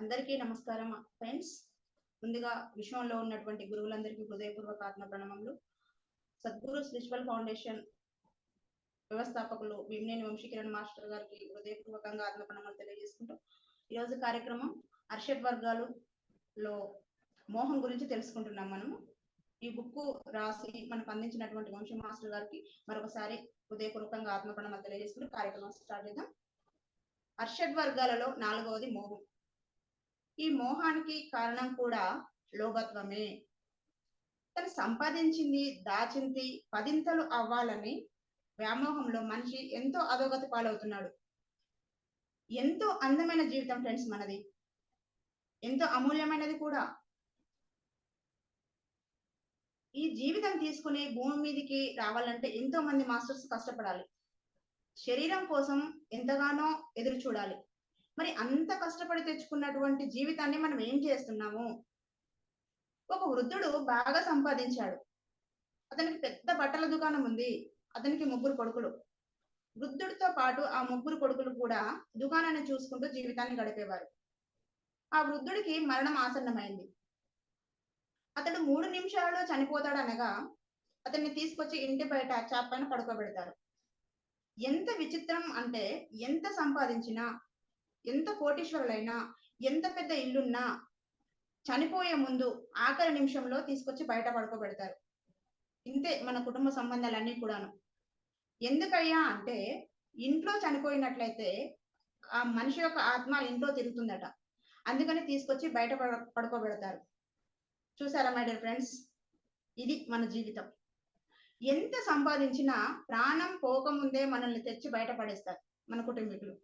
అందరికీ నమస్కారం ఫ్రెండ్స్. ముందుగా విశ్వంలో ఉన్నటువంటి గురువులందరికీ హృదయపూర్వక ఆత్మ ప్రణామములు. సద్గురు స్పిరిచువల్ ఫౌండేషన్ వ్యవస్థాపకులు భీమినేని వంశీకిరణ్ మాస్టర్ గారికి హృదయపూర్వకంగా ఆత్మ ప్రణామాలు తెలియజేసుకుంటూ ఈరోజు కార్యక్రమం అర్షడ్ వర్గాలులో మోహం గురించి తెలుసుకుంటున్నాం మనము. ఈ బుక్ రాసి మనకు అందించినటువంటి వంశీ మాస్టర్ గారికి మరొకసారి హృదయపూర్వకంగా ఆత్మ ప్రణామాలు తెలియజేసుకుంటూ కార్యక్రమం స్టార్ట్ చేద్దాం. అర్షడ్ వర్గాలలో నాలుగవది మోహం. ఈ మోహానికి కారణం కూడా లోభత్వమే. తను సంపాదించింది దాచింది పదింతలు అవ్వాలని వ్యామోహంలో మనిషి ఎంతో అధోగతి పాలవుతున్నాడు. ఎంతో అందమైన జీవితం ఫ్రెండ్స్ మనది. ఎంతో అమూల్యమైనది కూడా. ఈ జీవితం తీసుకుని భూమి మీదకి రావాలంటే ఎంతో మంది మాస్టర్స్ కష్టపడాలి. శరీరం కోసం ఎంతగానో ఎదురు చూడాలి మరి అంత కష్టపడి తెచ్చుకున్నటువంటి జీవితాన్ని మనం ఏం చేస్తున్నాము? ఒక వృద్ధుడు బాగా సంపాదించాడు. అతనికి పెద్ద బట్టల దుకాణం ఉంది. అతనికి ముగ్గురు కొడుకులు. వృద్ధుడితో పాటు ఆ ముగ్గురు కొడుకులు కూడా దుకాణాన్ని చూసుకుంటూ జీవితాన్ని గడిపేవారు. ఆ వృద్ధుడికి మరణం ఆసన్నమైంది. అతడు మూడు నిమిషాలలో చనిపోతాడు అనగా అతన్ని తీసుకొచ్చి ఇంటి బయట చాప్ పైన పడుకోబెడతారు. ఎంత విచిత్రం అంటే ఎంత సంపాదించినా ఎంత కోటీశ్వరులైనా ఎంత పెద్ద ఇల్లున్నా చనిపోయే ముందు ఆఖరి నిమిషంలో తీసుకొచ్చి బయట పడుకోబెడతారు. ఇంతే మన కుటుంబ సంబంధాలన్నీ కూడాను. ఎందుకయ్యా అంటే ఇంట్లో చనిపోయినట్లయితే ఆ మనిషి యొక్క ఆత్మ ఇంట్లో తిరుగుతుందట. అందుకని తీసుకొచ్చి బయట పడ- పడుకోబెడతారు. చూసారా మై డియర్ ఫ్రెండ్స్? ఇది మన జీవితం. ఎంత సంపాదించినా ప్రాణం పోకముందే మనల్ని తెచ్చి బయట పడేస్తారు మన కుటుంబీకులు.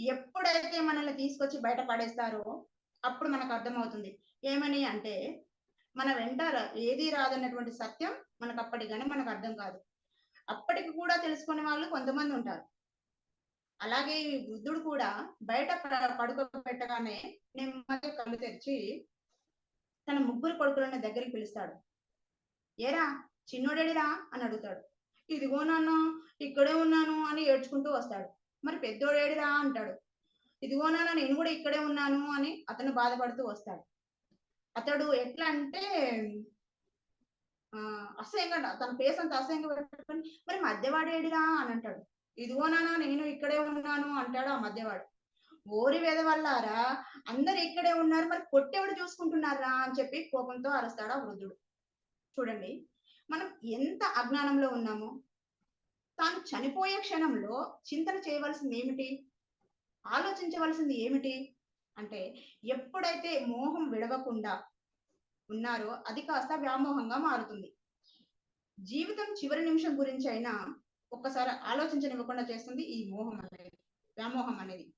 ఎప్పుడైతే మనల్ని తీసుకొచ్చి బయట పడేస్తారో అప్పుడు మనకు అర్థమవుతుంది. ఏమని అంటే మన వెంట ఏది రాదన్నటువంటి సత్యం మనకు అప్పటిగానే మనకు అర్థం కాదు. అప్పటికి కూడా తెలుసుకునే వాళ్ళు కొంతమంది ఉంటారు. అలాగే ఈ వృద్ధుడు కూడా బయట పడుకోబెట్టగానే నెమ్మది కళ్ళు తెరిచి తన ముగ్గురు కొడుకులను దగ్గరికి పిలుస్తాడు. ఏరా చిన్నోడేడిరా? అని అడుగుతాడు. ఇదిగో నాన్న ఇక్కడే ఉన్నాను అని ఏడ్చుకుంటూ వస్తాడు. మరి పెద్దోడేడిరా అంటాడు. ఇదిగో నేను కూడా ఇక్కడే ఉన్నాను అని అతను బాధపడుతూ వస్తాడు. అతడు ఎట్లా అంటే ఆ అసహ్యంగా తన ఫేస్ అంత అసహ్యంగా పెట్టుకొని మరి మధ్యవాడేడిరా అని అంటాడు. ఇదిగో నేను ఇక్కడే ఉన్నాను అంటాడు ఆ మధ్యవాడు. ఓరి వెదవల్లారా అందరు ఇక్కడే ఉన్నారు. మరి కొట్టెవడు చూసుకుంటున్నారా? అని చెప్పి కోపంతో అరుస్తాడు ఆ వృద్ధుడు. చూడండి మనం ఎంత అజ్ఞానంలో ఉన్నామో తాను చనిపోయే క్షణంలో చింతన చేయవలసింది ఏమిటి? ఆలోచించవలసింది ఏమిటి? అంటే ఎప్పుడైతే మోహం విడవకుండా ఉన్నారో అది కాస్త వ్యామోహంగా మారుతుంది. జీవితం చివరి నిమిషం గురించి అయినా ఒక్కసారి ఆలోచించనివ్వకుండా చేస్తుంది ఈ మోహం అనేది వ్యామోహం అనేది.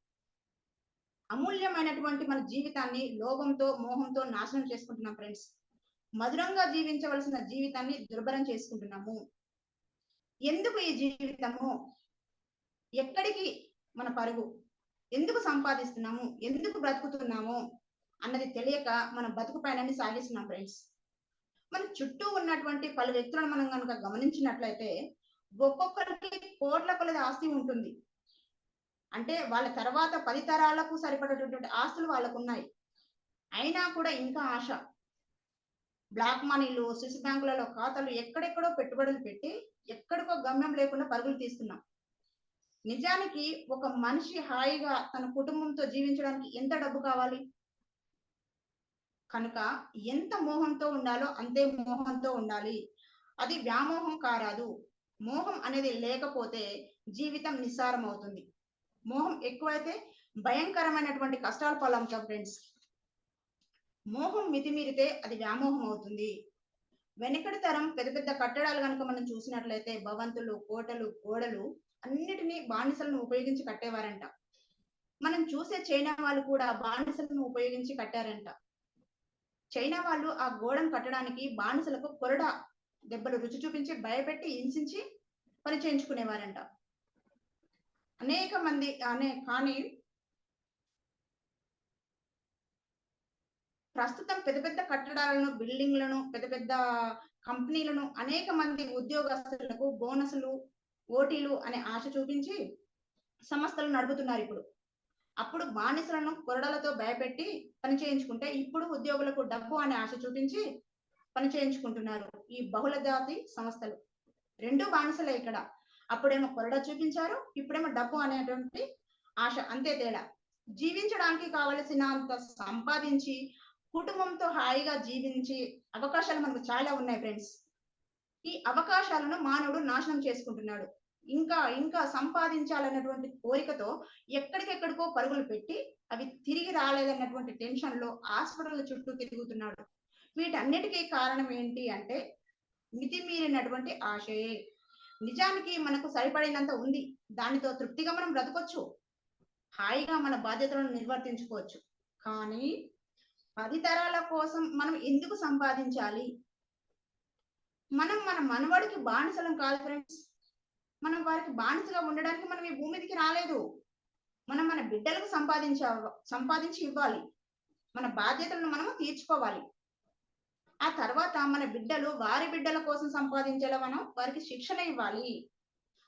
అమూల్యమైనటువంటి మన జీవితాన్ని లోభంతో మోహంతో నాశనం చేసుకుంటున్నాం ఫ్రెండ్స్. మధురంగా జీవించవలసిన జీవితాన్ని దుర్భరం చేసుకుంటున్నాము. ఎందుకు ఈ జీవితము? ఎక్కడికి మన పరుగు? ఎందుకు సంపాదిస్తున్నాము? ఎందుకు బ్రతుకుతున్నాము? అన్నది తెలియక మన బతుకు పైన సాగిస్తున్నాం ఫ్రెండ్స్ మన చుట్టూ ఉన్నటువంటి పలు వ్యక్తులను మనం కనుక గమనించినట్లయితే ఒక్కొక్కరికి కోట్ల కొలది ఆస్తి ఉంటుంది. అంటే వాళ్ళ తర్వాత పది తరాలకు సరిపడేటటువంటి ఆస్తులు వాళ్ళకు ఉన్నాయి అయినా కూడా ఇంకా ఆశ. బ్లాక్ మనీలు స్విస్ బ్యాంకులలో ఖాతాలు ఎక్కడెక్కడో పెట్టుబడులు పెట్టి ఎక్కడికో గమ్యం లేకుండా పరుగులు తీస్తున్నాం. నిజానికి ఒక మనిషి హాయిగా తన కుటుంబంతో జీవించడానికి ఎంత డబ్బు కావాలి? కనుక ఎంత మోహంతో ఉండాలో అంతే మోహంతో ఉండాలి. అది వ్యామోహం కారాదు. మోహం అనేది లేకపోతే జీవితం నిస్సారం అవుతుంది మోహం ఎక్కువైతే భయంకరమైనటువంటి కష్టాలు పాలవుతాం ఫ్రెండ్స్. మోహం మితిమీరితే అది వ్యామోహం అవుతుంది. వెనకటి తరం పెద్ద పెద్ద కట్టడాలు కనుక మనం చూసినట్లయితే భవంతులు కోటలు గోడలు అన్నిటినీ బానిసలను ఉపయోగించి కట్టేవారంట. మనం చూసే చైనా వాళ్ళు కూడా బానిసలను ఉపయోగించి కట్టారంట. చైనా వాళ్ళు ఆ గోడను కట్టడానికి బానిసలకు కొరడ దెబ్బలు రుచి చూపించి భయపెట్టి హింసించి పని చేయించుకునేవారంట అనేక మంది అనే కానీ ప్రస్తుతం పెద్ద పెద్ద కట్టడాలను బిల్డింగ్లను పెద్ద పెద్ద కంపెనీలను అనేక మంది ఉద్యోగస్తులకు బోనసులు ఓటీలు అనే ఆశ చూపించి సంస్థలు నడుపుతున్నారు ఇప్పుడు. అప్పుడు బానిసలను కొరడలతో భయపెట్టి పని చేయించుకుంటే ఇప్పుడు ఉద్యోగులకు డబ్బు అనే ఆశ చూపించి పని చేయించుకుంటున్నారు ఈ బహుళ జాతి సంస్థలు. రెండు బానిసలే ఇక్కడ. అప్పుడేమో కొరడ చూపించారు ఇప్పుడేమో డబ్బు అనేటువంటి ఆశ అంతే తేడా. జీవించడానికి కావలసినంత సంపాదించి కుటుంబంతో హాయిగా జీవించి అవకాశాలు మనకు చాలా ఉన్నాయి ఫ్రెండ్స్ ఈ అవకాశాలను మానవుడు నాశనం చేసుకుంటున్నాడు. ఇంకా ఇంకా సంపాదించాలన్నటువంటి కోరికతో ఎక్కడికెక్కడికో పరుగులు పెట్టి అవి తిరిగి రాలేదన్నటువంటి టెన్షన్లో హాస్పిటల్ చుట్టూ తిరుగుతున్నాడు. వీటన్నిటికీ కారణం ఏంటి అంటే మితిమీరినటువంటి ఆశయే. నిజానికి మనకు సరిపడినంత ఉంది. దానితో తృప్తిగా మనం బ్రతకొచ్చు. హాయిగా మన బాధ్యతలను నిర్వర్తించుకోవచ్చు. కానీ పది తరాల కోసం మనం ఎందుకు సంపాదించాలి? మనం మన మనవడికి బానిసలం కాదు ఫ్రెండ్స్ మనం వారికి బానిసగా ఉండడానికి మనం ఈ భూమికి రాలేదు. మనం మన బిడ్డలకు సంపాదించ సంపాదించి ఇవ్వాలి. మన బాధ్యతలను మనము తీర్చుకోవాలి. ఆ తర్వాత మన బిడ్డలు వారి బిడ్డల కోసం సంపాదించేలా మనం వారికి శిక్షణ ఇవ్వాలి.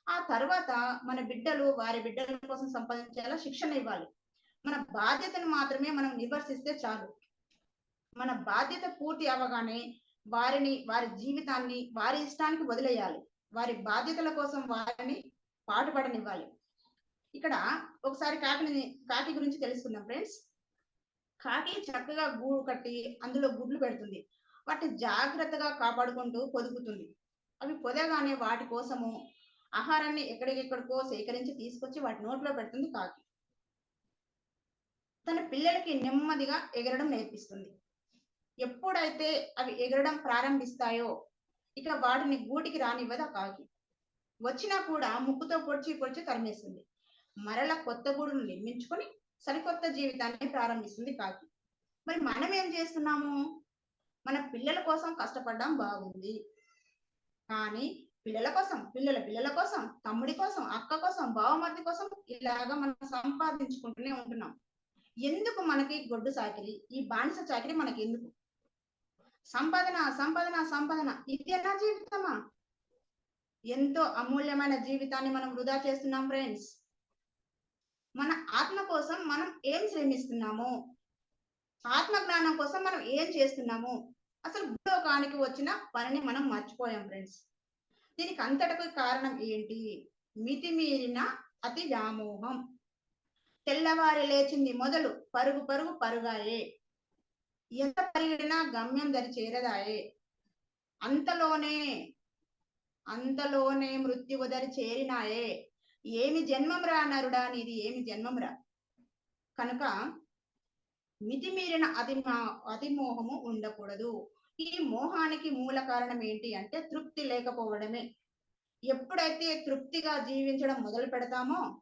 ఆ తర్వాత మన బిడ్డలు వారి బిడ్డల కోసం సంపాదించేలా శిక్షణ ఇవ్వాలి. మన బాధ్యతను మాత్రమే మనం నిర్వర్తిస్తే చాలు. మన బాధ్యత పూర్తి అవ్వగానే వారిని వారి జీవితాన్ని వారి ఇష్టానికి వదిలేయాలి. వారి బాధ్యతల కోసం వారిని పాటుపడనివ్వాలి. ఇక్కడ ఒకసారి కాకిని కాకి గురించి తెలుసుకుందాం ఫ్రెండ్స్. కాకి చక్కగా గూడు కట్టి అందులో గుడ్లు పెడుతుంది. వాటిని జాగ్రత్తగా కాపాడుకుంటూ పొదుగుతుంది అవి పొదగానే వాటి కోసము ఆహారాన్ని ఎక్కడికెక్కడికో సేకరించి తీసుకొచ్చి వాటి నోట్లో పెడుతుంది కాకి. తన పిల్లలకి నెమ్మదిగా ఎగరడం నేర్పిస్తుంది. ఎప్పుడైతే అవి ఎగరడం ప్రారంభిస్తాయో ఇక వాటిని గూటికి రానివ్వదు ఆ కాకి వచ్చినా కూడా ముక్కుతో పొడిచి పొడిచి తరిమేస్తుంది. మరల కొత్త గూడును నిర్మించుకొని సరికొత్త జీవితాన్ని ప్రారంభిస్తుంది కాకి మరి మనం ఏం చేస్తున్నాము? మన పిల్లల కోసం కష్టపడడం బాగుంది. కానీ పిల్లల కోసం పిల్లల పిల్లల కోసం తమ్ముడి కోసం అక్క కోసం బావమర్ది కోసం ఇలాగా మనం సంపాదించుకుంటూనే ఉంటున్నాం. ఎందుకు మనకి గొడ్డు చాకిరి? ఈ బానిస చాకిరి మనకి ఎందుకు సంపాదన సంపాదన సంపాదన. ఇది ఎలా జీవితమా? ఎంతో అమూల్యమైన జీవితాన్ని మనం వృధా చేస్తున్నాం ఫ్రెండ్స్ మన ఆత్మ కోసం మనం ఏం శ్రమిస్తున్నాము? ఆత్మ జ్ఞానం కోసం మనం ఏం చేస్తున్నాము? అసలు భూలోకానికి వచ్చిన పనిని మనం మర్చిపోయాం ఫ్రెండ్స్ దీనికి అంతటకు కారణం ఏంటి? మితిమీరిన అతి వ్యామోహం. తెల్లవారి లేచింది మొదలు పరుగు పరుగు పరుగాయే. ఎంత పరిగెడినా గమ్యం దరి చేరదాయే. అంతలోనే అంతలోనే మృత్యువు దరి చేరినాయే. ఏమి జన్మంరా నరుడా నీది ఏమి జన్మంరా కనుక మితిమీరిన అతి అతిమోహము ఉండకూడదు. ఈ మోహానికి మూల కారణం ఏంటి అంటే తృప్తి లేకపోవడమే. ఎప్పుడైతే తృప్తిగా జీవించడం మొదలు పెడతామో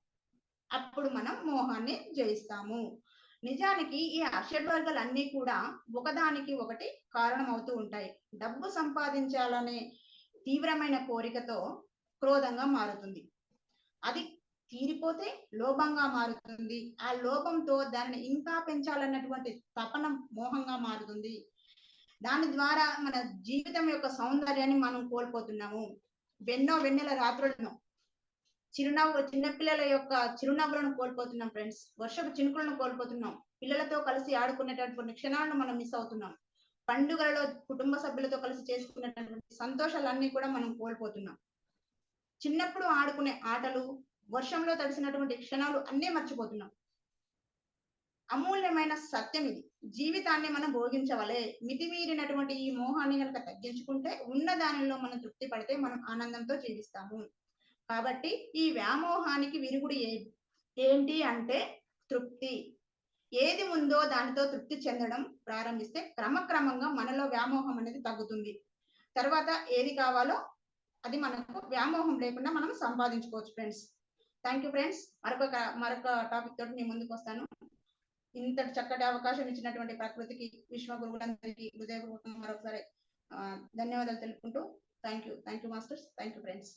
అప్పుడు మనం మోహాన్ని జయిస్తాము. నిజానికి ఈ అక్షడ్ వర్గాలన్నీ కూడా ఒకదానికి ఒకటి కారణం అవుతూ ఉంటాయి. డబ్బు సంపాదించాలనే తీవ్రమైన కోరికతో క్రోధంగా మారుతుంది. అది తీరిపోతే లోభంగా మారుతుంది. ఆ లోభంతో దానిని ఇంకా పెంచాలన్నటువంటి తపన మోహంగా మారుతుంది. దాని ద్వారా మన జీవితం యొక్క సౌందర్యాన్ని మనం కోల్పోతున్నాము. వెన్నో వెన్నెల రాత్రులను చిరునవ్వు చిన్నపిల్లల యొక్క చిరునవ్వులను కోల్పోతున్నాం ఫ్రెండ్స్ వర్షపు చినుకులను కోల్పోతున్నాం. పిల్లలతో కలిసి ఆడుకునేటటువంటి క్షణాలను మనం మిస్ అవుతున్నాం. పండుగలలో కుటుంబ సభ్యులతో కలిసి చేసుకునేటటువంటి సంతోషాలన్నీ కూడా మనం కోల్పోతున్నాం. చిన్నప్పుడు ఆడుకునే ఆటలు వర్షంలో తడిసినటువంటి క్షణాలు అన్నీ మర్చిపోతున్నాం. అమూల్యమైన సత్యం ఇది. జీవితాన్ని మనం భోగించవలే. మితిమీరినటువంటి ఈ మోహాన్ని కనుక తగ్గించుకుంటే ఉన్న దానిలో మనం తృప్తి పడితే మనం ఆనందంతో జీవిస్తాము. కాబట్టి ఈ వ్యామోహానికి విరుగుడు ఏంటి అంటే తృప్తి. ఏది ఉందో దానితో తృప్తి చెందడం ప్రారంభిస్తే క్రమక్రమంగా మనలో వ్యామోహం అనేది తగ్గుతుంది. తర్వాత ఏది కావాలో అది మనకు వ్యామోహం లేకుండా మనం సంపాదించుకోవచ్చు ఫ్రెండ్స్. Thank you friends. మరొక మరొక టాపిక్ తోటి నేను ముందుకు వస్తాను. ఇంతటి చక్కటి అవకాశం ఇచ్చినటువంటి ప్రకృతికి విశ్వ గురువులందరికీ హృదయపూర్వకంగా మరొకసారి ధన్యవాదాలు తెలుపుకుంటూ thank you thank you masters. Thank you friends.